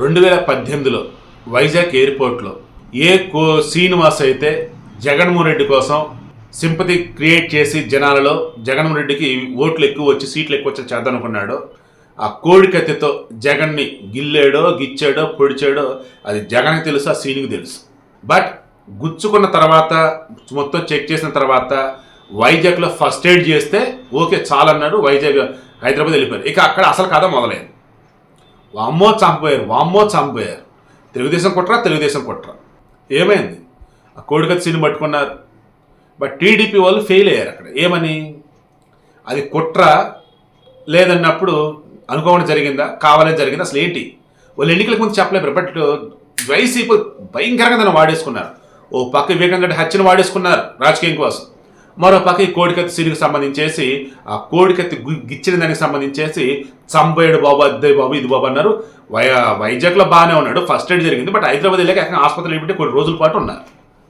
రెండు వేల పద్దెనిమిదిలో వైజాగ్ ఎయిర్పోర్ట్లో ఏ కో శ్రీనివాస్ అయితే జగన్మోహన్ రెడ్డి కోసం సింపతి క్రియేట్ చేసి జనాలలో జగన్మోహన్ రెడ్డికి ఓట్లు ఎక్కువ వచ్చి సీట్లు ఎక్కువ వచ్చి చేద్దాం అనుకున్నాడో ఆ కోడి కత్తితో జగన్ని గిల్లాడో గిచ్చాడో పొడిచాడో అది జగన్కి తెలుసు ఆ సీనికి తెలుసు. బట్ గుచ్చుకున్న తర్వాత మొత్తం చెక్ చేసిన తర్వాత వైజాగ్లో ఫస్ట్ ఎయిడ్ చేస్తే ఓకే చాలన్నాడు వైజాగ్ హైదరాబాద్ వెళ్ళిపోయారు. ఇక అక్కడ అసలు కథ మొదలైంది. వామ్మో చంపపోయారు వామ్మో చంపపోయారు తెలుగుదేశం కుట్ర తెలుగుదేశం కుట్ర. ఏమైంది? ఆ కోడికత్తి సీన్ పట్టుకున్నారు. బట్ టీడీపీ వాళ్ళు ఫెయిల్ అయ్యారు అక్కడ. ఏమని? అది కుట్ర లేదన్నప్పుడు అనుకోవడం జరిగిందా? కావాలని జరిగిందా? అసలు ఏంటి? వాళ్ళు ఎన్నికలకు ముందు చెప్పలేరు బట్ వైసీపీ భయంకరంగా దాన్ని వాడేసుకున్నారు. ఓ పక్క వివేకానంద హత్యను వాడేసుకున్నారు రాజకీయం కోసం. మరో పక్క ఈ కోడికత్తి సీనికి సంబంధించేసి ఆ కోడికత్తి గిచ్చిన దానికి సంబంధించేసి చంపేడు బాబు అద్దే బాబు ఇది బాబు అన్నారు. వై వైజాగ్లో బాగానే ఉన్నాడు. ఫస్ట్ ఎయిడ్ జరిగింది. బట్ హైదరాబాద్ వెళ్ళాక ఎక్కడ ఆసుపత్రిలో పెట్టి కొన్ని రోజుల పాటు ఉన్నారు.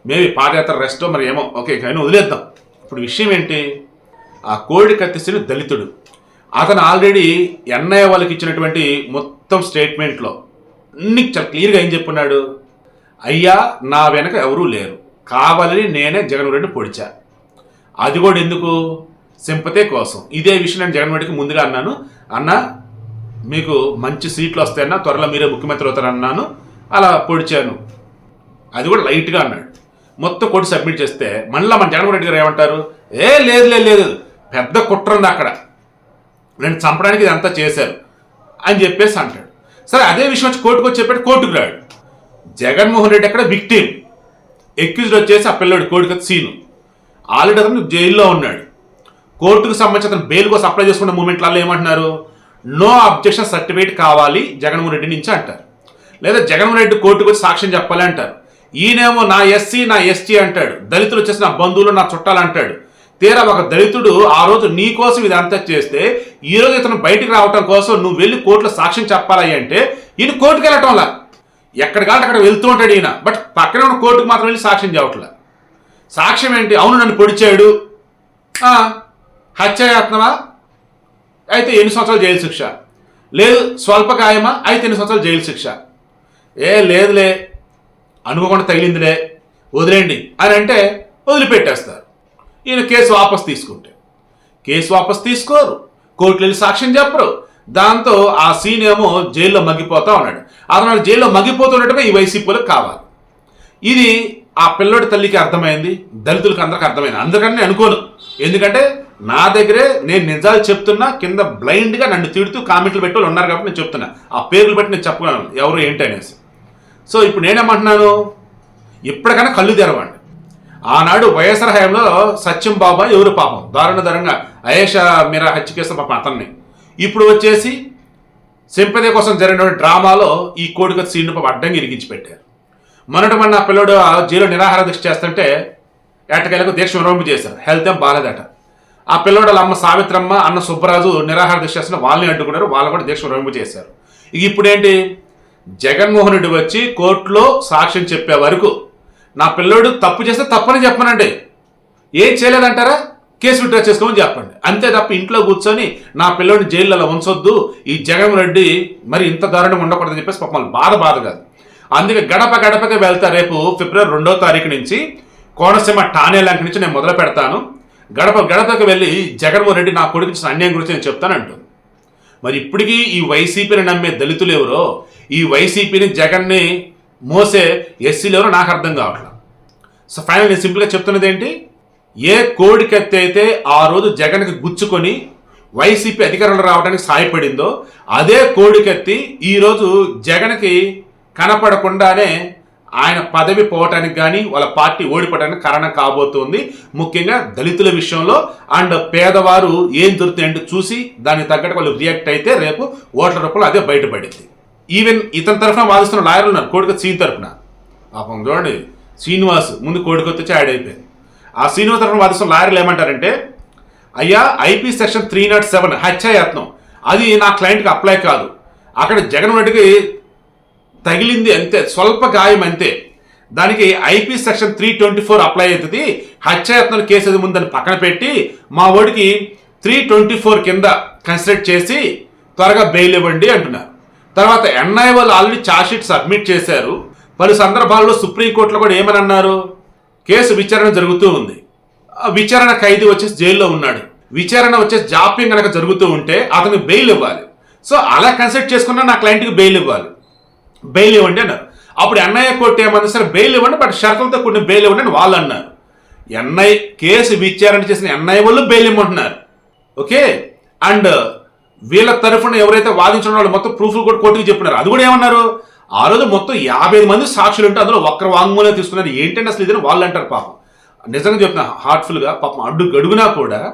మేబీ పాదయాత్ర రెస్టో మరి ఏమో. ఓకే కానీ వదిలేద్దాం. ఇప్పుడు విషయం ఏంటి? ఆ కోడి కత్తిసిన దళితుడు. అతను ఆల్రెడీ ఎన్ఐ వాళ్ళకి ఇచ్చినటువంటి మొత్తం స్టేట్మెంట్లో అన్ని చాలా క్లియర్గా ఏం చెప్పున్నాడు? అయ్యా నా వెనక ఎవరూ లేరు. కావాలని నేనే జగన్ రెడ్డి పొడిచా. అది కూడా ఎందుకు? సింపతే కోసం. ఇదే విషయం నేను జగన్ రెడ్డికి ముందుగా అన్నాను. అన్న మీకు మంచి సీట్లు వస్తాయన్నా త్వరలో మీరే ముఖ్యమంత్రి అవుతారన్నాను. అలా పొడిచాను. అది కూడా లైట్గా అన్నాడు. మొత్తం కొట్టి సబ్మిట్ చేస్తే మళ్ళీ మన జగన్మోహన్ రెడ్డి గారు ఏమంటారు? ఏ లేదు లేదు లేదు. పెద్ద కుట్ర ఉంది అక్కడ. నేను చంపడానికి ఇదంతా చేశారు అని చెప్పేసి అంటాడు. సరే అదే విషయం వచ్చి కోర్టుకు వచ్చి చెప్పాడు కోర్టుకు రాడు. జగన్మోహన్ రెడ్డి అక్కడ విక్టిమ్. ఎక్యూజ్డ్ వచ్చేసి ఆ పిల్లడు కోడికి సీను. ఆల్రెడీ అతను జైల్లో ఉన్నాడు. కోర్టుకు సంబంధించి అతను బెయిల్ కోసం అప్లై చేసుకున్న మూమెంట్లలో ఏమంటున్నారు? నో అబ్జెక్షన్ సర్టిఫికేట్ కావాలి జగన్మోహన్ రెడ్డి నుంచి అంటారు. లేదా జగన్మోహన్ రెడ్డి కోర్టుకు వచ్చి సాక్ష్యం చెప్పాలి అంటారు. ఈయనేమో నా ఎస్సీ నా ఎస్టీ అంటాడు. దళితులు వచ్చేసి నా బంధువులు నా చుట్టాలు అంటాడు. తీరా ఒక దళితుడు ఆ రోజు నీ కోసం ఇదంతా చేస్తే ఈ రోజు ఇతను బయటికి రావటం కోసం నువ్వు వెళ్ళి కోర్టులో సాక్ష్యం చెప్పాలి అంటే ఈయన కోర్టుకు వెళ్ళటంలా ఎక్కడ కావాలి అక్కడ వెళ్తూ ఉంటాడు ఈయన. బట్ పక్కనే ఉన్న కోర్టుకు మాత్రం వెళ్ళి సాక్ష్యం చెప్పట్లా. సాక్ష్యం ఏంటి? అవును నన్ను పొడిచాడు. హత్యాయత్నమా? అయితే ఎన్ని సంవత్సరాలు జైలు శిక్ష? లేదు స్వల్ప గాయమా అయితే ఎన్ని సంవత్సరాలు జైలు శిక్ష? ఏ లేదులే. అనుకోకుండా తగిలిందిలే. వదిలేండి అని అంటే వదిలిపెట్టేస్తారు. ఈయన కేసు వాపస్ తీసుకుంటే. కేసు వాపస్ తీసుకోరు. కోర్టులు వెళ్ళి సాక్ష్యం చెప్పరు. దాంతో ఆ సీన్ ఏమో జైల్లో మగ్గిపోతా ఉన్నాడు. అతను జైల్లో మగ్గిపోతుండటమే ఈ వైసీపీలకు కావాలి. ఇది ఆ పిల్లోడి తల్లికి అర్థమైంది దళితులకు అందరికి అర్థమైంది. అందుకని నేను అనుకోను. ఎందుకంటే నా దగ్గరే నేను నిజాలు చెప్తున్నా కింద బ్లైండ్గా నన్ను తిడుతూ కామెంట్లు పెట్టి ఉన్నారు కాబట్టి నేను చెప్తున్నా. ఆ పేర్లు బట్టి నేను చెప్పగలను ఎవరు ఏంటి అనేసి. సో ఇప్పుడు నేనేమంటున్నాను? ఇప్పటికైనా కళ్ళు తెరవండి. ఆనాడు వైఎస్ఆర్ హయాంలో సత్యం బాబా ఎవరు పాపం? దారుణ దారుణంగా అయేష మీరా హత్య కేసు పాపం అతన్ని. ఇప్పుడు వచ్చేసి సింపతి కోసం జరిగిన డ్రామాలో ఈ కోడిక సీన్ను పాపం అడ్డంగా ఇరిగించి పెట్టారు. మొన్నటి మొన్న పిల్లడు ఆ జైలు నిరాహార దీక్ష చేస్తుంటే ఏటకాయలకు దీక్ష విరమింపు చేశారు. హెల్త్ ఏం బాగాలేదట. ఆ పిల్లోడు వాళ్ళ అమ్మ సావిత్రమ్మ అన్న సుబ్బరాజు నిరాహార దీక్ష చేస్తున్న వాళ్ళని అడ్డుకున్నారు. వాళ్ళు కూడా దీక్ష విరమింపు చేశారు. ఇక ఇప్పుడేంటి? జగన్మోహన్ రెడ్డి వచ్చి కోర్టులో సాక్ష్యం చెప్పే వరకు నా పిల్లోడు తప్పు చేస్తే తప్పని చెప్పనండి. ఏం చేయలేదంటారా? కేసు విత్డ్రా చేసుకోమని చెప్పండి. అంతే తప్ప ఇంట్లో కూర్చొని నా పిల్లోడిని జైల్లో ఉంచొద్దు. ఈ జగన్ రెడ్డి మరి ఇంత దారుణం ఉండకూడదని చెప్పేసి పాపం బాధ బాధ కాదు. అందుకే గడప గడపకి వెళ్తా రేపు ఫిబ్రవరి రెండో తారీఖు నుంచి కోనసీమ ఠానే ల్యాంక్ నుంచి నేను మొదలు పెడతాను. గడప గడపకి వెళ్ళి జగన్మోహన్ రెడ్డి నా కొడుకు ఇచ్చిన అన్యాయం గురించి నేను చెప్తానంటూ. మరి ఇప్పటికీ ఈ వైసీపీని నమ్మే దళితులు ఎవరో ఈ వైసీపీని జగన్ని మోసే ఎస్సీలు ఎవరో నాకు అర్థం కావట్లేదు సో ఫైనల్ నేను సింపుల్గా చెప్తున్నది ఏంటి? ఏ కోడికెత్తి అయితే ఆ రోజు జగన్కి గుచ్చుకొని వైసీపీ అధికారంలో రావడానికి సాయపడిందో అదే కోడికెత్తి ఈరోజు జగన్కి కనపడకుండానే ఆయన పదవి పోవటానికి కానీ వాళ్ళ పార్టీ ఓడిపోవడానికి కారణం కాబోతుంది. ముఖ్యంగా దళితుల విషయంలో అండ్ పేదవారు ఏం దొరుకుతాయంటే చూసి దానికి తగ్గట్టు వాళ్ళు రియాక్ట్ అయితే రేపు ఓట్ల రూపంలో అదే బయటపడింది. ఈవెన్ ఇతని తరఫున వాదిస్తున్న లాయర్లు ఉన్నారు కోడిక సీన్ తరఫున. పాపం చూడండి శ్రీనివాస్ ముందు కోడికొత్తి వచ్చి యాడ్ అయిపోయింది ఆ శ్రీనివాస్ తరఫున వాదిస్తున్న లాయర్లు ఏమంటారంటే అయ్యా IP section three not seven హత్యాయత్నం. అది నా క్లయింట్కి అప్లై కాదు. అక్కడ జగన్ రెడ్డికి తగిలింది అంతే స్వల్ప గాయం అంతే. దానికి IP section three twenty four apply అవుతుంది. హత్యాయత్నం కేసు అది ముందని పక్కన పెట్టి మా వాడికి త్రీ ట్వంటీ ఫోర్ కింద కన్సిడర్ చేసి త్వరగా బెయిల్ ఇవ్వండి అంటున్నారు. తర్వాత ఎన్ఐ వాళ్ళు ఆల్రెడీ ఛార్జ్షీట్ సబ్మిట్ చేశారు. పలు సందర్భాల్లో సుప్రీంకోర్టులో కూడా ఏమని అన్నారు కేసు విచారణ జరుగుతూ ఉంది. ఆ విచారణ ఖైదీ వచ్చేసి జైల్లో ఉన్నాడు. విచారణ వచ్చేసి జాప్యం కనుక జరుగుతూ ఉంటే అతను బెయిల్ ఇవ్వాలి. సో అలా కన్సిడర్ చేసుకున్నా నా క్లయింట్కి బెయిల్ ఇవ్వాలి. బెయిల్ ఇవ్వండి అన్నారు. అప్పుడు ఎన్ఐఏ కోర్టు ఏమన్నా సరే బెయిల్ ఇవ్వండి బట్ షరతులతో కూడిన బెయిల్ ఇవ్వండి అని వాళ్ళు అన్నారు. ఎన్ఐ కేసు విచారణ చేసిన ఎన్ఐ వాళ్ళు బెయిల్ ఇవ్వమంటున్నారు. ఓకే? అండ్ వీళ్ళ తరఫున ఎవరైతే వాదించిన వాళ్ళు మొత్తం ప్రూఫ్లు కూడా కోర్టుకి చెప్పినారు. అది కూడా ఏమన్నారు? ఆ రోజు మొత్తం యాభై ఐదు మంది సాక్షులు ఉంటే అందులో ఒక్కరు వాంగ్మూలం తీసుకున్నారు. ఏంటంటే అసలు ఇదని వాళ్ళు అంటారు పాపం. నిజంగా చెప్తున్నా హార్ట్ఫుల్గా పాపం అడ్డు గడుగునా కూడా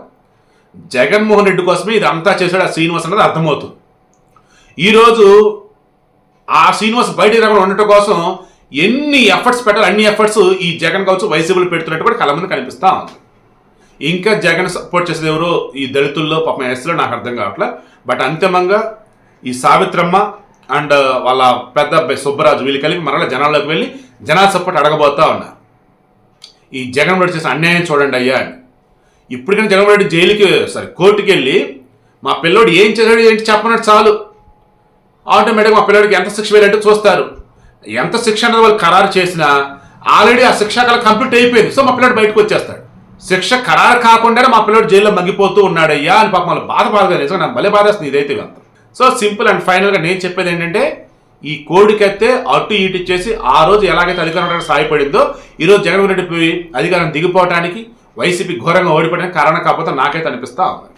జగన్మోహన్ రెడ్డి కోసమే ఇది అంతా చేశాడు ఆ శ్రీనివాస్ అన్నది అర్థమవుతుంది. ఈరోజు ఆ శ్రీనివాస్ బయటికి రాకుండా ఉండటం కోసం ఎన్ని ఎఫర్ట్స్ పెట్టాలి అన్ని ఎఫర్ట్స్ ఈ జగన్ కావచ్చు వైసీపీలు పెడుతున్నట్టు కూడా కలమంది ముందు కనిపిస్తా ఉంది. ఇంకా జగన్ సపోర్ట్ చేసేది ఎవరు ఈ దళితుల్లో పాపం ఎస్లో నాకు అర్థం కావట్లే. బట్ అంతిమంగా ఈ సావిత్రమ్మ అండ్ uh, వాళ్ళ పెద్ద అబ్బాయి సుబ్బరాజు వీళ్ళు కలిపి మరలా జనాల్లోకి వెళ్ళి జనాల సపోర్ట్ అడగబోతా ఉన్నారు. ఈ జగన్ రెడ్డి చేసిన అన్యాయం చూడండి అయ్యా అని. ఇప్పటికైనా జగన్ రెడ్డి జైలుకి సారీ కోర్టుకి వెళ్ళి మా పిల్లోడు ఏం చేశాడు ఏంటి చెప్పనట్టు చాలు. ఆటోమేటిక్గా మా పిల్లడికి ఎంత శిక్ష వేయాలంటే చూస్తారు. ఎంత శిక్ష అనేది వాళ్ళు ఖరారు చేసినా ఆల్రెడీ ఆ శిక్షాకాలం కంప్లీట్ అయిపోయింది. సో మా పిల్లడు బయటకు వచ్చేస్తాడు. శిక్ష ఖరారు కాకుండానే మా పిల్లడు జైల్లో మగ్గిపోతూ ఉన్నాడయ్యా అని పాపం వాళ్ళు బాధ బాధగా నిజంగా నాకు భలే బాధేస్తుంది ఇదైతే అంత సో సింపుల్ అండ్ ఫైనల్గా నేను చెప్పేది ఏంటంటే ఈ కోడికైతే అటు ఇటు ఇచ్చేసి ఆ రోజు ఎలాగైతే అధికారం సాయపడిందో ఈరోజు జగన్మోహన్ రెడ్డి పోయి అధికారం దిగిపోవడానికి వైసీపీ ఘోరంగా ఓడిపోవడానికి కారణం కాకపోతే నాకైతే అనిపిస్తా ఉంది.